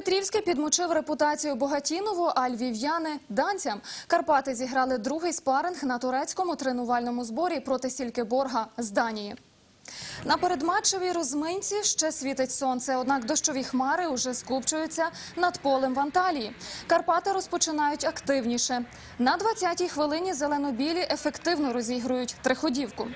Петрівський підмочив репутацію Богатінову, а львів'яни – данцям. Карпати зіграли другий спаринг на турецькому тренувальному зборі проти Сількеборга з Данії. На передматчевій розминці ще світить сонце, однак дощові хмари уже скупчуються над полем в Анталії. Карпати розпочинають активніше. На 20-й хвилині зеленобілі ефективно розігрують триходівку.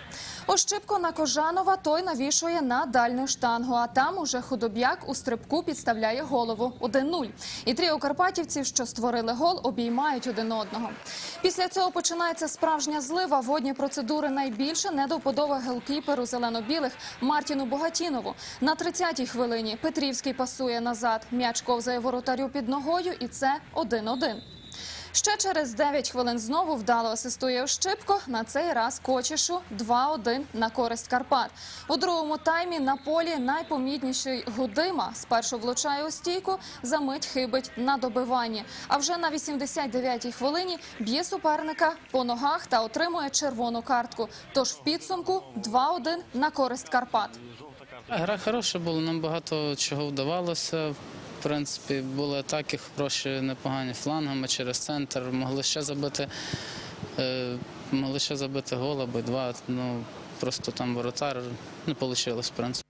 Ощипко на Кожанова той навішує на дальню штангу, а там уже худоб'як у стрибку підставляє голову 1-0. І тріо карпатівців, що створили гол, обіймають один одного. Після цього починається справжня злива. Водні процедури найбільше не до вподоби гелкіперу зелено-білих Мартіну Богатінову. На 30-й хвилині Петрівський пасує назад. М'яч ковзає воротарю під ногою, і це 1-1. Ще через 9 хвилин знову вдало асистує Ощипко. На цей раз Кочішу 2-1 на користь Карпат. У другому таймі на полі найпомітніший Гудима спершу влучає у стійку, за мить хибить на добиванні. А вже на 89-й хвилині б'є суперника по ногах та отримує червону картку. Тож в підсумку 2-1 на користь Карпат. Гра хороша була, нам багато чого вдавалося. Принципі, були атаки хороші, непогані флангами через центр. Могли ще забити, е, могли ще забити гол або два. Ну просто там воротар не вийшло, в принципі.